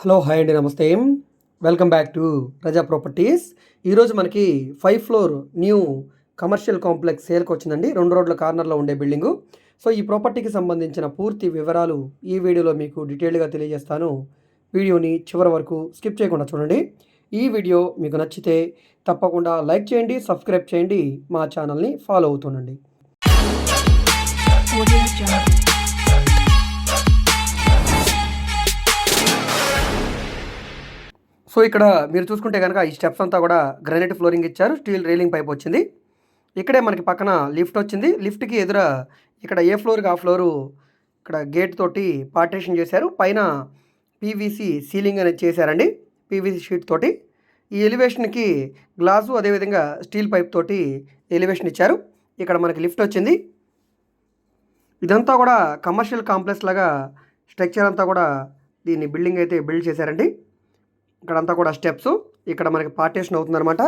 Hello hi అండి నమస్తే. Welcome back to Praja properties. ఈరోజు మనకి five floor new commercial complex సేల్కి వచ్చిందండి. రెండు రోడ్ల కార్నర్లో ఉండే బిల్డింగు. సో ఈ ప్రాపర్టీకి సంబంధించిన పూర్తి వివరాలు ఈ వీడియోలో మీకు డీటెయిల్గా తెలియజేస్తాను. వీడియోని చివరి వరకు స్కిప్ చేయకుండా చూడండి. ఈ వీడియో మీకు నచ్చితే తప్పకుండా లైక్ చేయండి సబ్స్క్రైబ్ చేయండి మా ఛానల్ని ఫాలో అవుతుండండి. సో ఇక్కడ మీరు చూసుకుంటే కనుక ఈ స్టెప్స్ అంతా కూడా గ్రానైట్ ఫ్లోరింగ్ ఇచ్చారు. స్టీల్ రైలింగ్ పైప్ వచ్చింది. ఇక్కడే మనకి పక్కన లిఫ్ట్ వచ్చింది. లిఫ్ట్కి ఎదుర ఇక్కడ ఏ ఫ్లోర్కి ఆ ఫ్లోరు ఇక్కడ గేట్ తోటి పార్టేషన్ చేశారు. పైన పీవీసీ సీలింగ్ అనేది చేశారండి. పీవీసీ షీట్ తోటి. ఈ ఎలివేషన్కి గ్లాసు అదేవిధంగా స్టీల్ పైప్ తోటి ఎలివేషన్ ఇచ్చారు. ఇక్కడ మనకి లిఫ్ట్ వచ్చింది. ఇదంతా కూడా కమర్షియల్ కాంప్లెక్స్ లాగా స్ట్రక్చర్ అంతా కూడా దీన్ని బిల్డింగ్ అయితే బిల్డ్ చేశారండి. ఇక్కడంతా కూడా స్టెప్స్. ఇక్కడ మనకి పార్టీషన్ అవుతుందన్నమాట.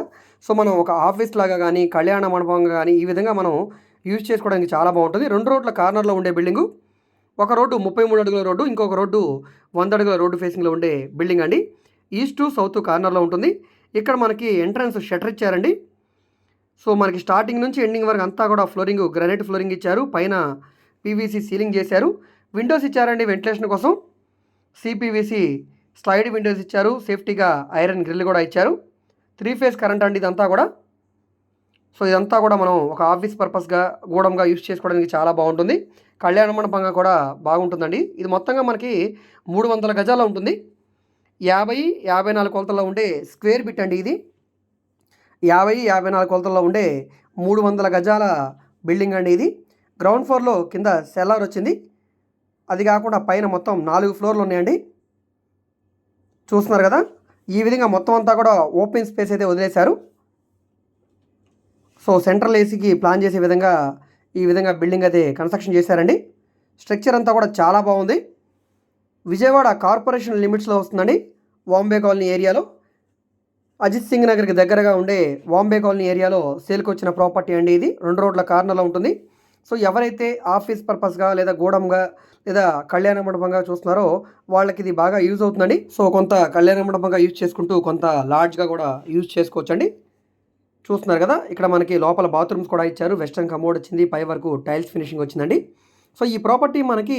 సో మనం ఒక ఆఫీస్ లాగా కానీ కళ్యాణ మండపంగా కానీ ఈ విధంగా మనం యూజ్ చేసుకోవడానికి చాలా బాగుంటుంది. రెండు రోడ్ల కార్నర్లో ఉండే బిల్డింగు ఒక రోడ్డు ముప్పై మూడు అడుగుల రోడ్డు ఇంకొక రోడ్డు వంద అడుగుల రోడ్డు ఫేసింగ్లో ఉండే బిల్డింగ్ అండి. ఈస్ట్ సౌత్ కార్నర్లో ఉంటుంది. ఇక్కడ మనకి ఎంట్రన్స్ షటర్ ఇచ్చారండి. సో మనకి స్టార్టింగ్ నుంచి ఎండింగ్ వరకు అంతా కూడా ఫ్లోరింగ్ గ్రానైట్ ఫ్లోరింగ్ ఇచ్చారు. పైన పీవీసీ సీలింగ్ చేశారు. విండోస్ ఇచ్చారండి వెంటిలేషన్ కోసం. సిపివిసి స్లైడ్ విండోస్ ఇచ్చారు. సేఫ్టీగా ఐరన్ గ్రిల్ కూడా ఇచ్చారు. త్రీ ఫేస్ కరెంట్ అండి ఇదంతా కూడా. సో ఇదంతా కూడా మనం ఒక ఆఫీస్ పర్పస్గా గూడంగా యూస్ చేసుకోవడానికి చాలా బాగుంటుంది. కళ్యాణ మండపంగా కూడా బాగుంటుందండి. ఇది మొత్తంగా మనకి మూడు వందల గజాల ఉంటుంది. యాభై యాభై నాలుగు కొలతల్లో ఉండే స్క్వేర్ బిట్ అండి ఇది. యాభై యాభై నాలుగు కొలతల్లో ఉండే మూడు వందల గజాల బిల్డింగ్ అండి ఇది. గ్రౌండ్ ఫ్లోర్లో కింద సెల్లార్ వచ్చింది. అది కాకుండా పైన మొత్తం నాలుగు ఫ్లోర్లు ఉన్నాయండి. చూస్తున్నారు కదా? ఈ విధంగా మొత్తం అంతా కూడా ఓపెన్ స్పేస్ అయితే వదిలేశారు. సో సెంట్రల్ ఏసీకి ప్లాన్ చేసే విధంగా ఈ విధంగా బిల్డింగ్ అయితే కన్స్ట్రక్షన్ చేశారండి. స్ట్రక్చర్ అంతా కూడా చాలా బాగుంది. విజయవాడ కార్పొరేషన్ లిమిట్స్లో వస్తుందండి వాంబే కాలనీ ఏరియాలో. అజిత్ సింగ్ నగర్కి దగ్గరగా ఉండే వాంబే కాలనీ ఏరియాలో సేల్కి వచ్చిన ప్రాపర్టీ అండి ఇది. రెండు రోడ్ల కార్నర్లో ఉంటుంది. సో ఎవరైతే ఆఫీస్ పర్పస్గా లేదా గూడంగా లేదా కళ్యాణ మండపంగా చూస్తున్నారో వాళ్ళకి ఇది బాగా యూజ్ అవుతుందండి. సో కొంత కళ్యాణ మండపంగా యూజ్ చేసుకుంటూ కొంత లార్జ్గా కూడా యూజ్ చేసుకోవచ్చండి. చూస్తున్నారు కదా ఇక్కడ మనకి లోపల బాత్రూమ్స్ కూడా ఇచ్చారు. వెస్ట్రన్ కమోడ్ వచ్చింది పై వరకు టైల్స్ ఫినిషింగ్ వచ్చిందండి. సో ఈ ప్రాపర్టీ మనకి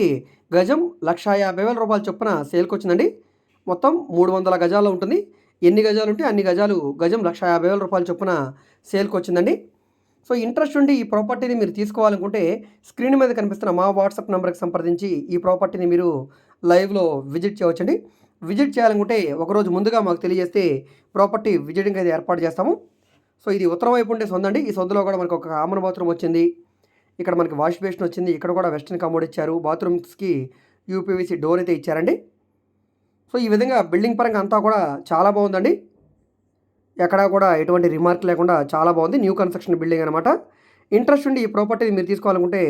గజం లక్ష యాభై వేల రూపాయల చొప్పున సేల్కి వచ్చిందండి. మొత్తం మూడు వందల గజాల్లో ఉంటుంది. ఎన్ని గజాలు ఉంటే అన్ని గజాలు గజం లక్ష యాభై వేల రూపాయల చొప్పున సేల్కి వచ్చిందండి. సో ఇంట్రెస్ట్ ఉండి ఈ ప్రాపర్టీని మీరు తీసుకోవాలనుకుంటే స్క్రీన్ మీద కనిపిస్తున్న మా వాట్సాప్ నెంబర్కి సంప్రదించి ఈ ప్రాపర్టీని మీరు లైవ్లో విజిట్ చేయవచ్చండి. విజిట్ చేయాలనుకుంటే ఒకరోజు ముందుగా మాకు తెలియజేస్తే ప్రాపర్టీ విజిటింగ్ అయితే ఏర్పాటు చేస్తాము. సో ఇది ఉత్తరం వైపు ఉండే సొందండి ఈ సొందులో కూడా మనకు ఒక కామన్ బాత్రూమ్ వచ్చింది. ఇక్కడ మనకి వాష్ బేసిన్ వచ్చింది. ఇక్కడ కూడా వెస్ట్రన్ కమోడ్ ఇచ్చారు. బాత్రూమ్స్కి యూపీవీసీ డోర్ అయితే ఇచ్చారండి. సో ఈ విధంగా బిల్డింగ్ పరంగా అంతా కూడా చాలా బాగుందండి. ఎక్కడా కూడా ఎటువంటి రిమార్క్ లేకుండా చాలా బాగుంది. న్యూ కన్స్ట్రక్షన్ బిల్డింగ్ అనమాట ఇంట్రెస్ట్ ఉండి ఈ ప్రాపర్టీని మీరు తీసుకోవాలనుకుంటే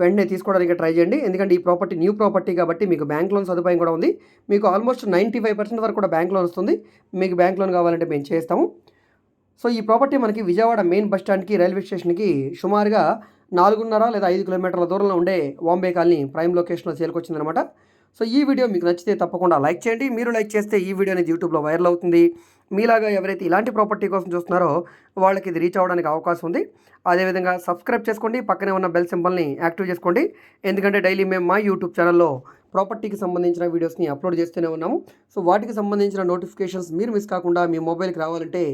వెంటనే తీసుకోవడానికి ట్రై చేయండి. ఎందుకంటే ఈ ప్రాపర్టీ న్యూ ప్రాపర్టీ కాబట్టి మీకు బ్యాంక్ లోన్ సదుపాయం కూడా ఉంది. మీకు ఆల్మోస్ట్ నైంటీ ఫైవ్ పర్సెంట్ వరకు కూడా బ్యాంక్ లోన్ వస్తుంది. మీకు బ్యాంక్ లోన్ కావాలంటే మేము చేస్తాము. సో ఈ ప్రాపర్టీ మనకి విజయవాడ మెయిన్ బస్ స్టాండ్కి రైల్వే స్టేషన్కి సుమారుగా నాలుగున్నర లేదా ఐదు కిలోమీటర్ల దూరంలో ఉండే బాంబే కాలనీ ప్రైమ్ లొకేషన్లో చేరుకొచ్చిందనమాట సో ఈ వీడియో మీకు నచ్చితే తప్పకుండా లైక్ చేయండి. మీరు లైక్ చేస్తే ఈ వీడియో అనేది యూట్యూబ్లో వైరల్ అవుతుంది. మీలాగా ఎవరైతే ఇలాంటి ప్రాపర్టీ కోసం చూస్తున్నారో వాళ్ళకి ఇది రీచ్ అవ్వడానికి అవకాశం ఉంది. అదేవిధంగా సబ్స్క్రైబ్ చేసుకోండి పక్కనే ఉన్న బెల్ సింబల్ని యాక్టివ్ చేసుకోండి. ఎందుకంటే డైలీ మేము మా యూట్యూబ్ ఛానల్లో ప్రాపర్టీకి సంబంధించిన వీడియోస్ని అప్లోడ్ చేస్తూనే ఉన్నాము. సో వాటికి సంబంధించిన నోటిఫికేషన్స్ మీరు మిస్ కాకుండా మీ మొబైల్కి రావాలంటే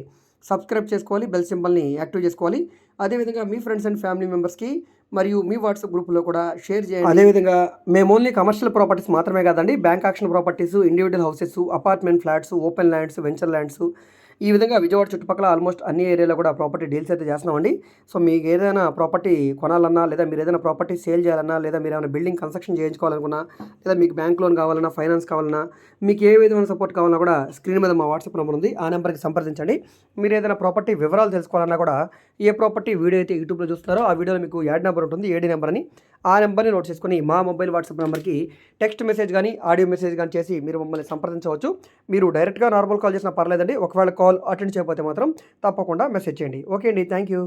సబ్స్క్రైబ్ చేసుకోవాలి బెల్ సింబల్ని యాక్టివ్ చేసుకోవాలి. అదేవిధంగా మీ ఫ్రెండ్స్ అండ్ ఫ్యామిలీ మెంబర్స్కి మరియు మీ వాట్సాప్ గ్రూప్లో కూడా షేర్ చేయండి. అదేవిధంగా మేము ఓన్లీ కమర్షియల్ ప్రాపర్టీస్ మాత్రమే కాదండి bank auction properties individual houses apartment flats open lands venture lands ఈ విధంగా విజయవాడ చుట్టుపక్కల ఆల్మోస్ట్ అన్ని ఏరియాలో కూడా ప్రాపర్టీ డీల్స్ అయితే చేస్తున్నామండి. సో మీకు ఏదైనా ప్రాపర్టీ కొనాలన్నా లేదా మీరు ఏదైనా ప్రాపర్టీ సేల్ చేయాలన్నా లేదా మీరు ఏమైనా బిల్డింగ్ కన్స్ట్రక్షన్ చేయించుకోవాలనుకున్నా లేదా మీకు బ్యాంక్ లోన్ కావాలన్నా ఫైనాన్స్ కావాలన్నా మీకు ఏ విధమైన సపోర్ట్ కావాలన్నా కూడా స్క్రీన్ మీద మా వాట్సాప్ నెంబర్ ఉంది. ఆ నెంబర్కి సంప్రదించండి. మీరు ఏదైనా ప్రాపర్టీ వివరాలు తెలుసుకోవాలన్నా కూడా ఏ ప్రాపర్టీ వీడియో అయితే యూట్యూబ్లో చూస్తారో ఆ వీడియోలో మీకు యాడ్ నెంబర్ ఉంటుంది ఏడీ నెంబర్ అని. ఆ నెంబర్ని నోట్ చేసుకుని మా మొబైల్ వాట్సాప్ నెంబర్కి టెక్స్ట్ మెసేజ్ కానీ ఆడియో మెసేజ్ కానీ చేసి మీరు మమ్మల్ని సంప్రదించవచ్చు. మీరు డైరెక్ట్గా నార్మల్ కాల్ చేసినా పర్లేదండి. ఒకవేళ కాల్ అటెండ్ చేయకపోతే మాత్రం తప్పకుండా మెసేజ్ చేయండి. ఓకే అండి. Thank you.